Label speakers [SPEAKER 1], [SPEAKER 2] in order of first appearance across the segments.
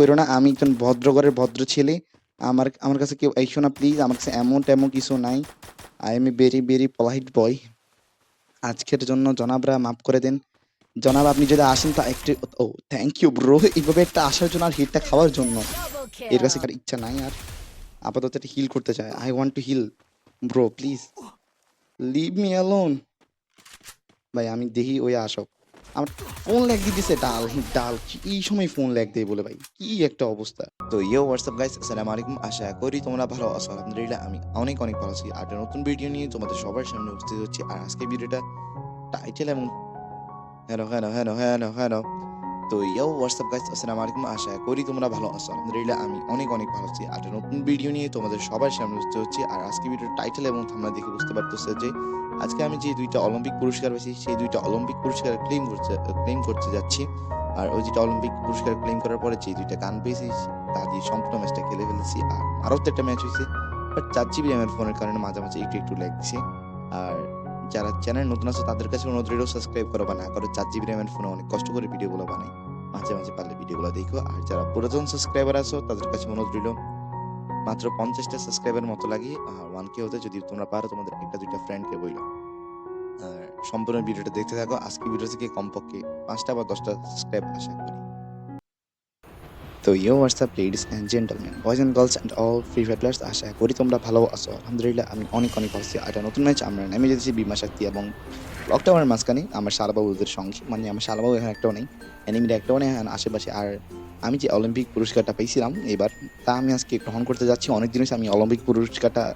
[SPEAKER 1] করো না, আমি একজন ভদ্র ঘরের ভদ্র ছেলে। আমার আমার কাছে কেউ এসো না প্লিজ আমার কাছে এমন তেমন কিছু নাই। I am a very very polite boy আজকের জন্য জনাবরা মাফ করে দেন। জনাব, আপনি যদি আসেন, তা একটু, ও থ্যাংক ইউ ব্রো এইভাবে একটা আসার জন্য আর হিটটা খাওয়ার জন্য। এর কাছে আর ইচ্ছা নাই আর। আপাতত একটা হিল করতে চায় I want to heal bro please leave me alone ভাই, আমি দেখি ওই আসক। আমার ফোন ল্যাগ দিয়ে দিছে, ডাল ডাল, এই সময় ফোন ল্যাগ দেয় বলে ভাই, কি একটা অবস্থা। তো ইয়ে হোয়াটসঅ্যাপ গাইস আসসালামু আলাইকুম। আশা করি তোমরা ভালো আছো, আলহামদুলিল্লাহ, আমি অনেক অনেক ভালো আছি। আর নতুন ভিডিও নিয়ে তোমাদের সবার সামনে উপস্থিত হচ্ছি। আর আজকে ভিডিওটা টাইটেল এবং hello hello hello hello hello তো ইয়ে হোয়াটসঅ্যাপ গাইস আসসালামু আলাইকুম। আশা করি তোমরা ভালো আছো। আলহামদুলিল্লাহ, আমি অনেক অনেক ভালো আছি। আর নতুন ভিডিও নিয়ে তোমাদের সবার সামনে বুঝতে হচ্ছে। আর আজকে ভিডিওর টাইটেল এবং তোমরা দেখে বুঝতে পারতেছো যে, আজকে আমি যে দুইটা অলিম্পিক পুরস্কার পেয়েছি, সেই দুইটা অলিম্পিক পুরস্কার ক্লেম করতে ক্লেম করতে যাচ্ছি। আর ওই দুইটা অলিম্পিক পুরস্কার ক্লেম করার পরে যে দুইটা গান পেয়েছি, তা দিয়ে সম্পূর্ণ ম্যাচটা খেলে ফেলেছি। আর আরও তো একটা ম্যাচ হয়েছে বাট চার জিবি র্যামের ফোনের কারণে মাঝে মাঝে একটু একটু লাগছে আর যারা চ্যানেল নতুন আছে, তাদের কাছে অনুরোধ রইল সাবস্ক্রাইব করো বা না করো। চার জিবি র্যামের ফোনে অনেক কষ্ট করে ভিডিওগুলো বানাই। মাঝে মাঝে পারলে ভিডিওগুলো দেখো। আর যারা পুরাতন সাবস্ক্রাইবার আছো, তাদের কাছে অনুরোধ রইল, মাত্র পঞ্চাশটা সাবস্ক্রাইবার মতো লাগে আর ওয়ান কে হতে যদি তোমরা পারো, তোমাদের একটা দুইটা ফ্রেন্ডকে বইলো। আর সম্পূর্ণ ভিডিওটা দেখতে থাকো। আজকে ভিডিও থেকে কমপক্ষে পাঁচটা বা দশটা সাবস্ক্রাইব আশা করি। তো you what's up, ladies and gentleman. Boys and girls and all Free Fire আশা করি তোমরা ভালো আছো। আলহামদুলিল্লাহ, আমি অনেক অনেক ভালো আছি। একটা নতুন ম্যাচ, আমরা নেমে যেতেছি বিমা শক্তি এবং লক টাওয়ারের মাঝখানে। আমার শালাবাবুদের সঙ্গে মানে আমার শালাবাবু এখানে একটাও নেই। এনিমির একটাও নেই আশেপাশে। আর আমি যে অলিম্পিক পুরস্কারটা পেয়েছিলাম এবার, তা আমি আজকে গ্রহণ করতে যাচ্ছি। অনেক দিন আমি অলিম্পিক পুরস্কারটা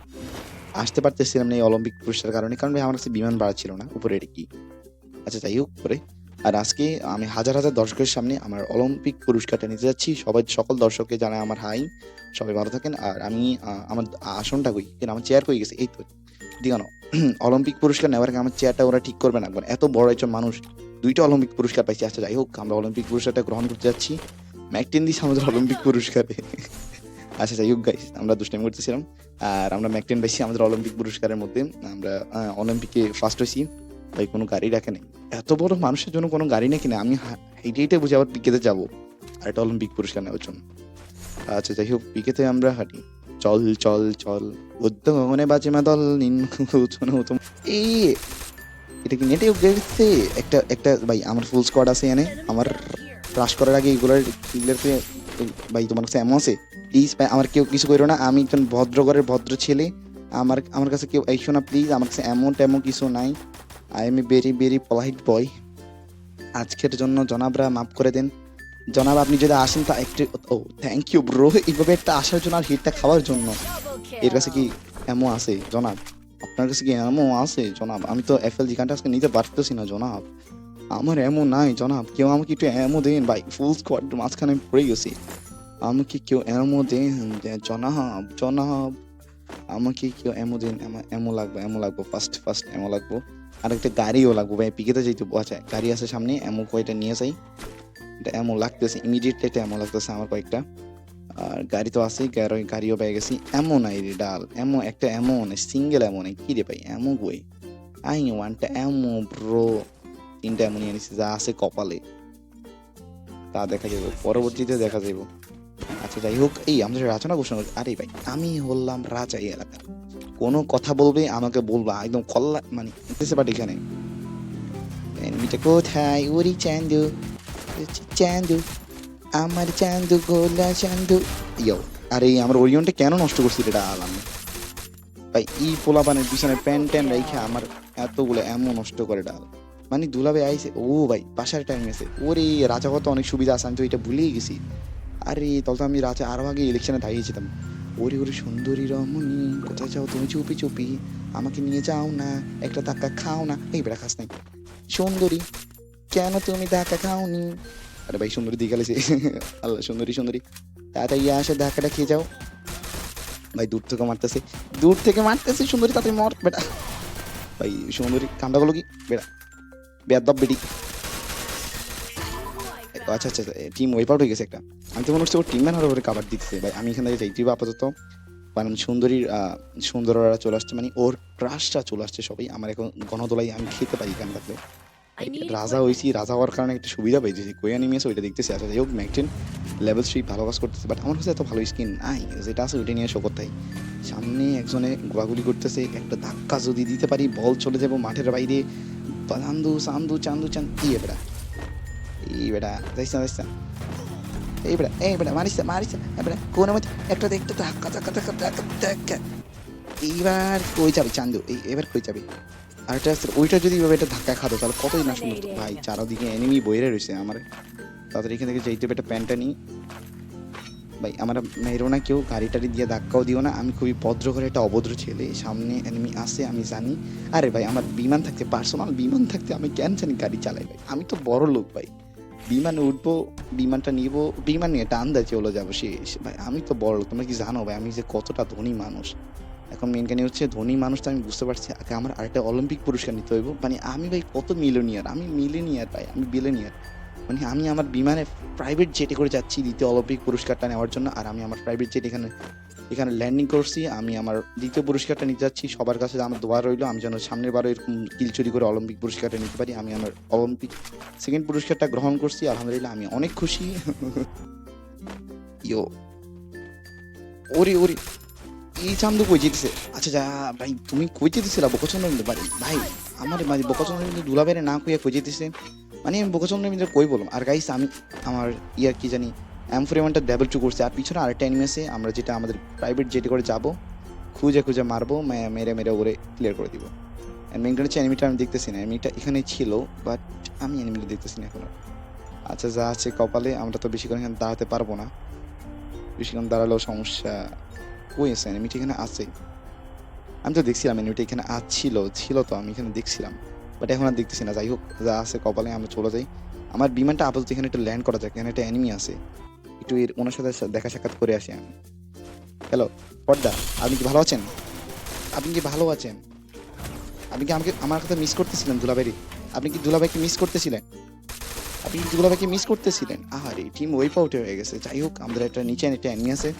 [SPEAKER 1] আসতে পারতেছিলাম না এই অলিম্পিক পুরস্কার কারণে। কারণ আমার কাছে বিমান ভাড়া ছিল না উপরে কি। আচ্ছা যাই হোক করে আর আজকে আমি হাজার হাজার দর্শকের সামনে আমার অলিম্পিক পুরস্কারটা নিতে যাচ্ছি। সবাই সকল দর্শককে জানায় আমার হাই। সবাই ভালো থাকেন। আর আমি আমার আসনটা কই? কিন্তু আমার চেয়ার কই গেছে? এই তো। দিগানো অলিম্পিক পুরস্কার নেওয়ার আগে আমার চেয়ারটা ওরা ঠিক করবে না। এত বড় একজন মানুষ, দুইটা অলিম্পিক পুরস্কার পাইছি। আচ্ছা যাই হোক, আমরা অলিম্পিক পুরস্কারটা গ্রহণ করতে যাচ্ছি। ম্যাকটেন দিস আমাদের অলিম্পিক পুরস্কারে। আচ্ছা যাই হোক গাইস আমরা দুষ্টামি করতেছিলাম। আর আমরা ম্যাকটেন পাইছি আমাদের অলিম্পিক পুরস্কারের মধ্যে। আমরা অলিম্পিকে ফার্স্ট হয়েছি ভাই, কোনো গাড়ি রাখে নেই। এত বড় মানুষের জন্য কোনো গাড়ি নাকি না আমি হেঁটে হেঁটে বুঝে আবার পিকেতে যাব। আর একটা অলিম্পিক পুরস্কার নেওয়ার জন্য। আচ্ছা যাই হোক, পিকেতে আমরা হাঁটি। চল চল চল। উদ্যোগনে বাজে মাদল নিন উঠোনে উঠোন এ, এটা কি নেটে গেছে একটা একটা, ভাই, আমার ফুল স্কোয়াড আছে এনে আমার ক্রাশ করার আগে এগুলোর কিলারকে ভাই, তোমার কাছে এমন আছে? প্লিজ ভাই, আমার কেউ কিছু করো না। আমি একজন ভদ্র ঘরের ভদ্র ছেলে। আমার আমার কাছে কেউ এসো না প্লিজ আমার কাছে এমন তেমন কিছু নাই। I am very very polite boy আজকের জন্য জনাবরা মাফ করে দেন। জনাব, আপনি যদি আসেন তা একটু ও থ্যাংক ইউ ব্রো এইভাবে একটা আসার জন্য আর হিটটা খাওয়ার জন্য। এর কাছে কি এমন আছে, জনাব? আপনার কাছে কি এমন আছে, জনাব? আমি তো এফ এল জিকানটা আজকে নিতে পারতেছি না, জনাব। আমার এমন নাই, জনাব। কেউ আমাকে একটু এমন দেন, ভাই। ফুল স্কোয়াড মাঝখানে পড়ে গেছি। আমাকে কেউ এমন দেন জনাব জনাব। আমাকে কেউ এমন দিন এমন লাগবে এমন লাগবো। ফার্স্ট ফার্স্ট এমন লাগবো। আর একটা গাড়িও লাগবো ভাই, পিকেতে যাইতে আচ্ছা গাড়ি আছে সামনে এমন কয়টা নিয়ে যাই? এটা এমন লাগতেছে ইমিডিয়েটলি এটা এমন লাগতেছে আমার কয়েকটা। আর গাড়ি তো আছেই, গাড়ি, গাড়িও পেয়ে গেছি। এমন নাই রে ডাল এমন একটা এমন সিঙ্গেল এমন কি রে ভাই এমন বই আই, ওয়ানটা এমন ব্রো তিনটা এমনই আনিছি, যা আছে কপালে। তা দেখা যাবে, পরবর্তীতে দেখা যাবে আচ্ছা যাই হোক, এই আমাদের রাচনা ঘোষণা করছে? আরে ভাই, আমি হলাম রাজা এই এলাকার। কোনো কথা বলবে আমাকে বলবা, একদম কল্লা মানে বাট এখানে। এনিমিটা কোথায়? ওরি চান্দু চান্দু, আমার চান্দু, গোলা চান্দু। ইয়ো আরে আমার ওরিয়নটা কেন নষ্ট করছি এটা আলাম ভাই ই পোলা পানের পিছনে প্যান্ট ট্যান রেখে আমার এতগুলো এমন নষ্ট করে ডাল। মানে দুলাবে আইছে, ও ভাই, বাসার টাইম গেছে ওরে রাজা কত অনেক সুবিধা আছে, আমি তো এটা ভুলেই গেছি। আরে, তাহলে তো আমি রাজা আরও আগে ইলেকশনে দাঁড়িয়েছিলাম। ওরে ওরে সুন্দরী রমণী, কোথায় যাও তুমি চুপি চুপি? আমাকে নিয়ে যাও না, একটা ধাক্কা খাও না। এই বেড়া খাস নাই। সুন্দরী, কেন তুমি ধাক্কা খাওনি? আরে ভাই, সুন্দরী দিয়ে গেলেছে। আল্লাহ, সুন্দরী সুন্দরী। তাড়াতাড়ি আসে, ধাক্কাটা খেয়ে যাও। ভাই, দূর থেকে মারতেছে। দূর থেকে মারতেছে, সুন্দরী, তাড়াতাড়ি মর, বেটা। ভাই, সুন্দরী কামটা গুলো কি? বেড়া। বেদব বেটি। আচ্ছা আচ্ছা টিম ওয়েপ আউট হয়ে গেছে একটা। আমি তো মনে হচ্ছে ওর টিম ম্যান ওর কাবার দিতেছে। ভাই আমি এখান থেকে যাইতে হবে আপাতত। কারণ সুন্দরীর সুন্দররা চলে আসছে মানে ওর ক্রাশটা চলে আসছে সবাই। আমার এখন গণদোলাই আমি খেতে পারি কেন থাকলে রাজা হয়েছি রাজা হওয়ার কারণে একটা সুবিধা পেয়েছি। কোই অ্যানিমেস ওইটা দেখতেছি। আচ্ছা যাই হোক ম্যাকটেন লেভেল থ্রি ভালো কাজ করতেছে। বাট আমার কাছে এত ভালো স্কিন নাই যেটা আছে ওইটা নিয়ে শো করতে সামনে একজনে গোলাগুলি করতেছে একটা ধাক্কা যদি দিতে পারি বল চলে যাব মাঠের বাইরে। চান্দু চান্দু চান্দু। চান এ বেটা এই বেটা যাইস না যাইস না। এই বেটা এই বেটা মারিস মারিস বেটা কোন একটা দেখতে ধাক্কা ধাক্কা ধাক্কা ধাক্কা ধাক্কা এইবার কই যাবে চান্দু? এই এবার কই যাবে? আর আছে, ওইটা যদি এভাবে একটা ধাক্কা খাতো তাহলে কতই না সুন্দর ভাই চারদিকে এনিমি বইরে রয়েছে আমার। তাদের এখান থেকে হবে একটা প্যান্টটা নিই ভাই আমার মেরো না কেউ গাড়ি টাড়ি দিয়ে ধাক্কাও দিও না। আমি খুবই ভদ্র করে একটা অভদ্র ছেলে। সামনে এনিমি আসে আমি জানি। আরে ভাই আমার বিমান থাকতে পার্সোনাল বিমান থাকতে আমি কেন জানি গাড়ি চালাই ভাই? আমি তো বড় লোক ভাই। বিমানে উঠবো, বিমানটা নিবো, বিমান নিয়ে টান দেয় চলে যাব শেষ ভাই, আমি তো বড়, তোমরা কি জানো ভাই, আমি যে কতটা ধনী মানুষ? এখন মেন কাহিনী হচ্ছে ধনী মানুষ তো আমি বুঝতে পারছি, আগে আমার আরেকটা অলিম্পিক পুরস্কার নিতে হইব। মানে আমি ভাই কত মিলিয়নিয়ার আমি মিলিয়নিয়ার ভাই, আমি বিলিয়নিয়ার মানে আমি আমার বিমানে প্রাইভেট জেটে করে যাচ্ছি দ্বিতীয় অলিম্পিক পুরস্কারটা নেওয়ার জন্য, আর আমি আমার প্রাইভেট জেট এখানে এখানে ল্যান্ডিং করছি, আমি আমার দ্বিতীয় পুরস্কারটা নিতে যাচ্ছি, সবার কাছে আমার দোয়া রইল, আমি যেন সামনের বারও এরকম কিল চুরি করে অলিম্পিক পুরস্কারটা নিতে পারি, আমি আমার অলিম্পিক সেকেন্ড পুরস্কারটা গ্রহণ করছি, আলহামদুলিল্লাহ আমি অনেক খুশি। ইয়ো, ওরে ওরে, এই চান্দু কই যেতেছে আচ্ছা যা, ভাই, তুমি কই যেতেছিলা বকচন্দ্র মিলে ভাই ভাই, আমার মানে বকচন্দ্র মিলে দুলাবেরে না কইয়া কই যেতেছে মানে আমি বকচন্দ্র মিলে কই বললাম? আর গাইস আমি আমার ইয়ার কি জানি এম ফোর ডেভেল টু করছে। আর পিছনে আরেকটা অ্যানিমেসে আমরা যেটা আমাদের প্রাইভেট জেটে করে যাব, খুঁজে খুঁজে মারবো মেরে মেরে ওরে ক্লিয়ার করে দিব। মেন হচ্ছে অ্যানিমিটা আমি দেখতেছি না। অ্যানিমিটা এখানে ছিল বাট আমি অ্যানিমিটা দেখতেছি না এখন। আচ্ছা যা আছে কপালে, আমরা তো বেশিক্ষণ এখানে দাঁড়াতে পারব না। বেশিক্ষণ দাঁড়ালেও সমস্যা কই আছে? অ্যানিমিটা এখানে আছে। আমি তো দেখছিলাম অ্যানিমিটা এখানে ছিল ছিল তো, আমি এখানে দেখছিলাম। বাট এখন আর দেখতেছি না। যাই হোক, যা আছে কপালে, আমরা চলে যাই। আমার বিমানটা আপাতত এখানে একটু ল্যান্ড করা যাক, এখানে একটা অ্যানিমি আছে। একটু এর ওনার সাথে দেখা সাক্ষাৎ করে আসি আমি। হ্যালো পর্দা, আপনি কি ভালো আছেন? আপনি কি ভালো আছেন? আপনি কি আমাকে, আমার কথা মিস করতেছিলেন দুলাভাইরে? আপনি কি দুলাভাইকে মিস করতেছিলেন? আপনি কি দুলাভাইকে মিস করতেছিলেন? আরে টিম ওয়েপ আউট হয়ে গেছে। যাই হোক, আমাদের একটা নিচে একটা এনিমি আছে।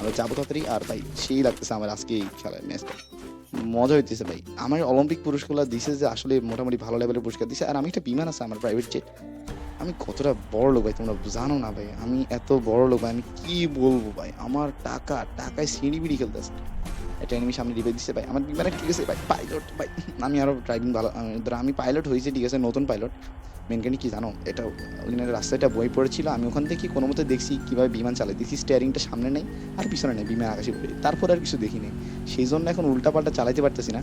[SPEAKER 1] আমরা যাব তাড়াতাড়ি। আর ভাই, সেই লাগতেছে আমার আজকে এই খেলার ম্যাচটা মজা হইতেছে ভাই। আমার অলিম্পিক পুরস্কার দিছে যে আসলে মোটামুটি ভালো লেভেলের পুরস্কার দিছে। আর আমি একটা বিমান আছে, আমার প্রাইভেট জেট আমি কতটা বড় লোক ভাই, তোমরা জানো না ভাই, আমি এত বড় লোক ভাই, আমি কি বলব ভাই? আমার টাকা, টাকায় সিঁড়ি বিড়ি খেলতে খেলতেছে। একটা এনিমি সামনে রিভে দিচ্ছে ভাই, আমার বিমানে ঠিক আছে ভাই পাইলট ভাই। আমি আরও ড্রাইভিং ভালো, আমি- ধরো, আমি পাইলট হয়েছে, ঠিক আছে, নতুন পাইলট মেন কাহিনী কি জানো, এটা ওখানে রাস্তাটা বই পড়েছিল, আমি ওখান থেকে কোনো মতে দেখছি কীভাবে বিমান চালাই দেখছি স্টিয়ারিংটা সামনে নেই, আর পিছনে নেই, বিমান আকাশে উঠে তারপর আর কিছু দেখিনি। সেই জন্য এখন উল্টাপাল্টা চালাইতে পারতেছি না।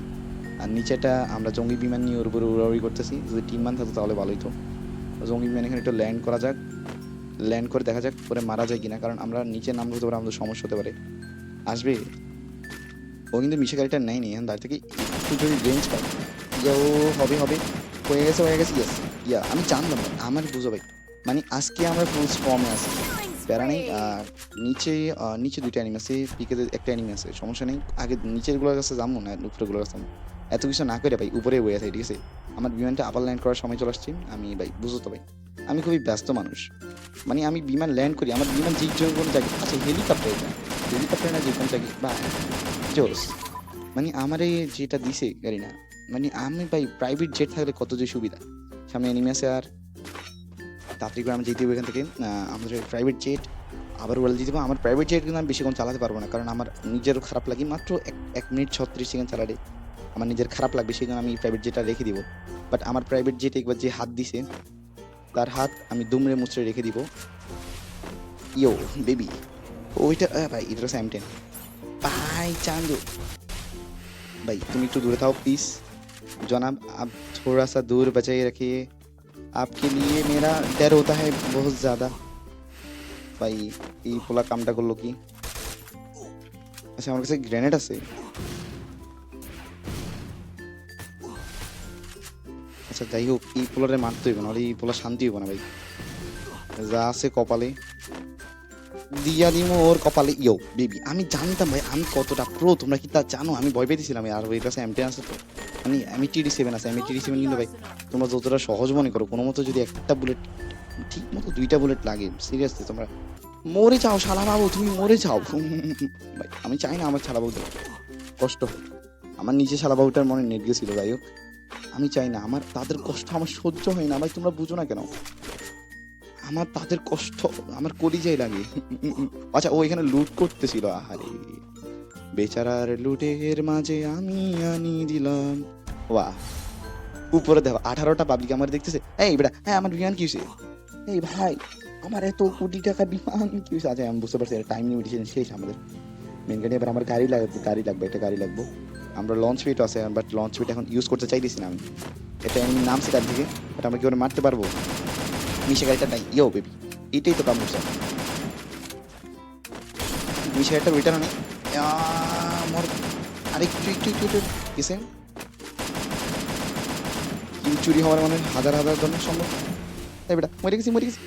[SPEAKER 1] আর নিচেটা আমরা জঙ্গি বিমান নিয়ে ওর উপরে উড়াউড়ি করতেছি, যদি টিম মান থাকতো তাহলে ভালোই তো জঙ্গি বিমান এখানে একটু ল্যান্ড করা যাক। ল্যান্ড করে দেখা যাক পরে মারা যায় কিনা কারণ আমরা নিচে নামলে হতে পারে আমাদের সমস্যা হতে পারে। আসবে? ও কিন্তু মিশে গাড়িটা নেয়নি এখন দাঁড়িয়ে থেকে একটু যদি রেঞ্জ পাই। ইয়া ও হবে হবে। হয়ে গেছে হয়ে গেছে ইয়েস ইয়া আমি জানলাম না, আমার বুঝো ভাই। মানে আজকে আমরা ফুল স্ট্রমে আছি। প্যারা নেই নিচে নিচে দুইটা অ্যানিমে আছে পিকে একটা অ্যানিমে আছে সমস্যা নেই। আগে নিচেরগুলোর কাছে যাব না উপরেরগুলোর কাছে এত কিছু না করে ভাই উপরে বয়ে আছে ঠিক আছে? আমার বিমানটা আবার ল্যান্ড করার সময় চলে আসছে। আমি ভাই, বুঝো তো ভাই, আমি খুবই ব্যস্ত মানুষ। মানে আমি বিমান ল্যান্ড করি, আমার বিমান যে কোনো জায়গায় আচ্ছা হেলিকপ্টার এটা হেলিকপ্টার না যে কোনো জায়গায়, বা জোস। মানে আমার যেটা দিছে গাড়ি না মানে আমি ভাই প্রাইভেট জেট থাকলে কত যে সুবিধা। সামনে এনিমি আছে আর, তাড়াতাড়ি করে আমি যেতে হবে এখান থেকে। আমাদের প্রাইভেট জেট আবার বলে দিতে আমার প্রাইভেট জেট কিন্তু আমি বেশিক্ষণ চালাতে পারব না, কারণ আমার নিজেরও খারাপ লাগে। মাত্র এক এক মিনিট ছত্রিশ সেকেন্ড চালালে। আমার নিজের খারাপ লাগবে সেই জন্য আমি প্রাইভেট জেটটা রেখে দিব। বাট আমার প্রাইভেট জেট একবার যে হাত দিছে, তার হাত আমি দুমড়ে মুচড়ে রেখে দিব। ইয়ো বেবি ওইটা ভাই, এটা স্যাম টেন ভাই, চান্দু। ভাই, তুমি একটু দূরে থাও প্লিজ জনাব, আপ থোড়া সা দূর বাঁচাই রাখিয়ে, আপকে নিয়ে মেরা ডর হতা হয় বহুত জ্যাদা ভাই, এই পোলা কামটা করল কি? আচ্ছা আমার কাছে গ্রেনেড আছে। আচ্ছা যাই হোক, এই পোলারে মারতে হইব, নাহলে এই পোলা শান্তি হইব না ভাই। যা আছে কপালে। দিয়া দিমো ওর কপালে। ইয়ো, বেবি, আমি জানতাম ভাই, আমি কতটা প্রো তোমরা কি তা জানো? আমি ভয় পেয়েছিলাম আর ওই কাছে এমটি আছে তো। মানে আমি টিডি সেভেন আছে আমি টিডি সেভেন কিন্তু ভাই। তোমরা যতটা সহজ মনে করো, কোনো মতো যদি একটা বুলেট ঠিক মতো দুইটা বুলেট লাগে সিরিয়াসলি তোমরা। মরে যাও শালা বাবু, তুমি মরে যাও। ভাই, আমি চাই না আমার শালা বাবু কষ্ট। আমার নিজে শালা বাবুটার মনে নেট গেছিল, যাই হোক। আমি চাই না, আমার তাদের কষ্ট আমার সহ্য হয় না। ভাই, তোমরা বুঝো না কেন? আমার তাদের কষ্ট, আমার কলিজাই লাগে। আচ্ছা ও এখানে লুট করতেছিল, আহারে। বেচারার লুটের মাঝে আমি আনি দিলাম। ওয়া উপরে দেখো, আঠারোটা পাবলিক আমার দেখতেছে। এই বেটা হ্যাঁ আমার বিমান কি হয়েছে এই ভাই, আমার এত কোটি টাকা বিমান কি হয়েছে আচ্ছা আমি বুঝতে পারছি টাইম লিমিটেশন শেষ আমাদের। মেন গাড়ি এবার আমার গাড়ি লাগবে গাড়ি লাগবে, একটা গাড়ি লাগবে। আমরা লঞ্চ ফিট আছে বাট লঞ্চ ফিট এখন ইউজ করতে চাইতেছি না আমি। এটা আমি নামছি গাড়ি থেকে বাট আমরা কি করে মারতে পারব? মিশে গাড়িটা নাই। ইয়ো বেবি এটাই তো কাম করছে মিশে গাড়িটা ওইটা নেই আরে, একটু একটু একটু একটু চুরি হওয়ার মানে হাজার হাজার জনের সম্ভব। তাই বেটা, মরে গেছি মরে গেছি।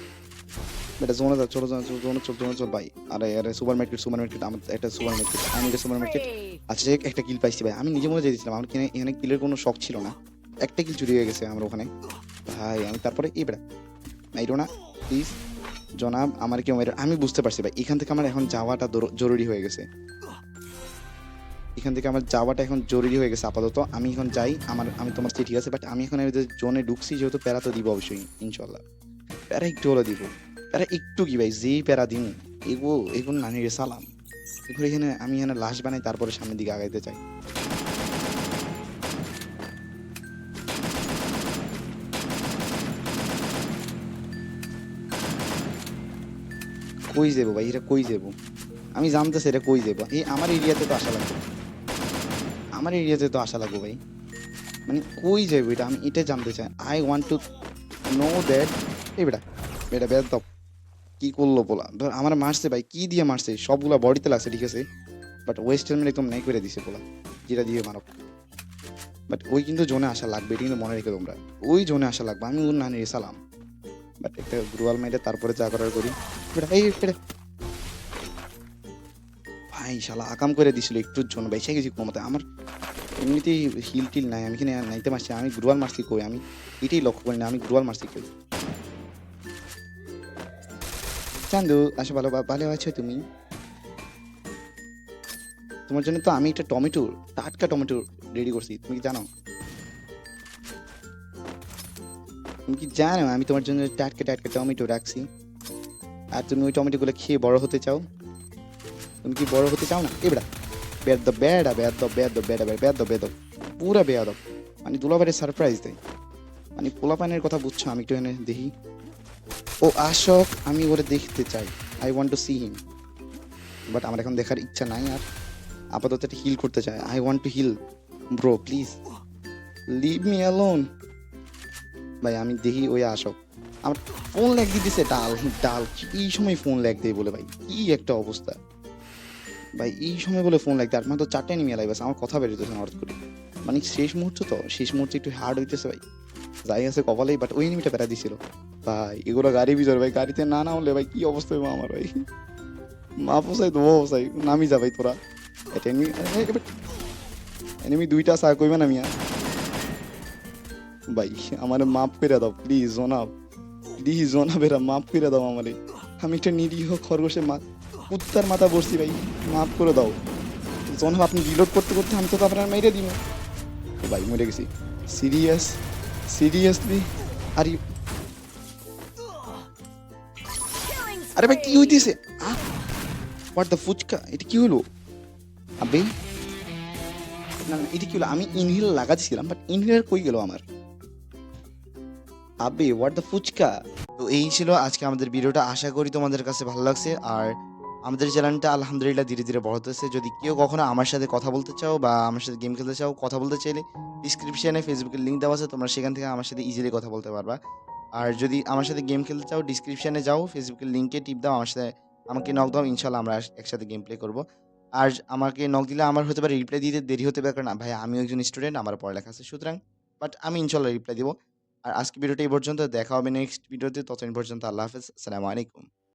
[SPEAKER 1] বেটা জোনে যা চলো জোনে জোনে চল জোনে ভাই। আরে আরে, সুপার মার্কেট সুপার মার্কেট, আমার একটা সুপার মার্কেট, আমি একটা সুপার মার্কেট। আচ্ছা একটা কিল পাইছি ভাই, আমি নিজে মনে চাইছিলাম আমার কিনে এখানে কিলের কোনো শখ ছিল না। একটা কিল চুরি হয়ে গেছে আমার ওখানে। ভাই, আমি তারপরে এই বেটা মাইরো না প্লিজ জনাব, আমার কেউ আমি বুঝতে পারছি ভাই, এখান থেকে আমার এখন যাওয়াটা জরুরি হয়ে গেছে। এখান থেকে আমার যাওয়াটা এখন জরুরি হয়ে গেছে, আপাতত। আমি এখন যাই, আমার আমি তোমার চেয়ে ঠিক আছে বাট আমি এখন জোনে ঢুকছি, যেহেতু প্যারা তো দিব অবশ্যই ইনশাল্লাহ প্যারা একটু হলে দিব। প্যারা একটু কি ভাই? যেই প্যারা দিন, এগো এগুলো নানি রে, সালাম। এগুলো এখানে, আমি এখানে লাশ বানাই, তারপরে সামনের দিকে আগাইতে চাই। কই যাব ভাই? এটা কই যাব? আমি জানতেছি এটা কই যাব। এই আমার এরিয়াতে তো আসা লাগবে। আমার এরিয়াতে তো আসা লাগবে ভাই। মানে কই যাব এটা? আমি এটা জানতে চাই। I want to know that এই বেটা বেটা বেদ দাও কি করল বলা? ধর আমার মারছে ভাই, কি দিয়ে মারছে? সবগুলা বডিতে লাগছে, ঠিক আছে? বাট ওয়েস্ট হেলমেট একদম নাই করে দিছে বলা, যেটা দিয়ে মারক বাট ওই কিন্তু জোনে আসা লাগবে, এটা কিন্তু মনে রেখে তোমরা। ওই জোনে আসা লাগবে, আমি ওর নানি সালাম। বাট একটা গ্রুয়াল মাইরে তারপরে যা করার করি। এই ভাই, শালা, আকাম করে দিছিল একটুর জন্য। বেঁচে গেছি ক্ষমতা আমার এমনিতেই হিল টিল নাই, আমি এখানে নাইতে মারছি আমি গ্রুয়াল মারছি কই? আমি এটাই লক্ষ্য করি না, আমি গ্রুয়াল মারছি কই? চান্দু, আসো ভালো ভালো আছো তুমি? তোমার জন্য তো আমি একটা টমেটো, টাটকা টমেটো রেডি করছি, তুমি কি জানো? তুমি কি জানো আমি তোমার জন্য টাটকা টাটকা টমেটো রাখছি? আর তুমি ওই টমেটোগুলো খেয়ে বড় হতে চাও? তুমি কি বড় হতে চাও না? এবড়া বেদ বেড়া বেদ বেদ দ বেড়া বেদ বেদ পুরা বেয়াদ মানে দুলাবারের সারপ্রাইজ দেয়। মানে পোলাপানের কথা বুঝছ, আমি একটু এনে দেখি। ও আশক আমি ওরে দেখতে চাই। I want to see him but আমার এখন দেখার ইচ্ছা নাই আর আপাতত একটা হিল করতে চাই। I want to heal bro please leave me alone ভাই, আমি দেখি ওই আশক আমার ফোন ল্যাগ দিয়ে দিছে, ডাল ডাল। এই সময় ফোন ল্যাগ দেয় বলে, ভাই, কি একটা অবস্থা। ভাই, এই সময় বলে ফোন লাগতে আর মাত্র চারটে নিয়ে লাই বাস আমার কথা বেরোতেছে হঠাৎ করে। মানে শেষ মুহূর্ত তো, শেষ মুহূর্তে একটু হার্ড হইতেছে, ভাই। আছে কপালেই বাট ওই নিমিটা বেড়া দিছিল। ভাই, এগুলো গাড়ি ভিতর, ভাই, গাড়িতে না না হলে ভাই, কি অবস্থা হবে আমার, ভাই? মা পোসাই তো পোসাই নামি যা, ভাই, তোরা। এনিমি দুইটা সা কইবে না, মিয়া? ভাই, আমার মাফ করে দাও প্লিজ জনাব। প্লিজ জনাবেরা মাফ করে দাও আমারে। আমি একটা নিরীহ খরগোশের মা কুত্তার মাথা বসছি ভাই, মাফ করে দাও। জনাব, আপনি রিলোড করতে করতে আমি তো আপনার মেরে দিব। ভাই, মরে গেছি। সিরিয়াস সিরিয়াসলি আর আরে ভাই কি হইতেছে? What the fuchka? এটা কি হলো? আবে না না এটা কি হলো? আমি ইনহেল লাগাচ্ছিলাম বাট ইনহেলার কই গেল আমার? আবে হোয়াট দ্য ফুচকা? তো এই ছিল আজকে আমাদের ভিডিওটা। আশা করি তোমাদের কাছে ভালো লাগছে। আর আমাদের চ্যানেলটা আলহামদুলিল্লাহ ধীরে ধীরে বড় হতেছে। যদি কেউ কখনো আমার সাথে কথা বলতে চাও বা আমার সাথে গেম খেলতে চাও, কথা বলতে চাইলে ডিসক্রিপশানে ফেসবুকের লিঙ্ক দেওয়া আছে, তোমরা সেখান থেকে আমার সাথে ইজিলি কথা বলতে পারবা। আর যদি আমার সাথে গেম খেলতে চাও ডিসক্রিপশানে যাও ফেসবুকের লিঙ্কে টিপ দাও, আমার সাথে আমাকে নক দাও ইনশাল্লাহ আমরা একসাথে গেম প্লে করব। আর আমাকে নক দিলে আমার হতে পারে রিপ্লাই দিতে দেরি হতে পারে, কারণ ভাই আমি একজন স্টুডেন্ট আমার পড়ালেখা আছে, সুতরাং বাট আমি ইনশাল্লাহ রিপ্লাই দিব। আর আজকে ভিডিওটা এই পর্যন্ত, দেখা হবে নেক্সট ভিডিওতে ততদিন পর্যন্ত আল্লাহ হাফেজ, আসসালামু আলাইকুম।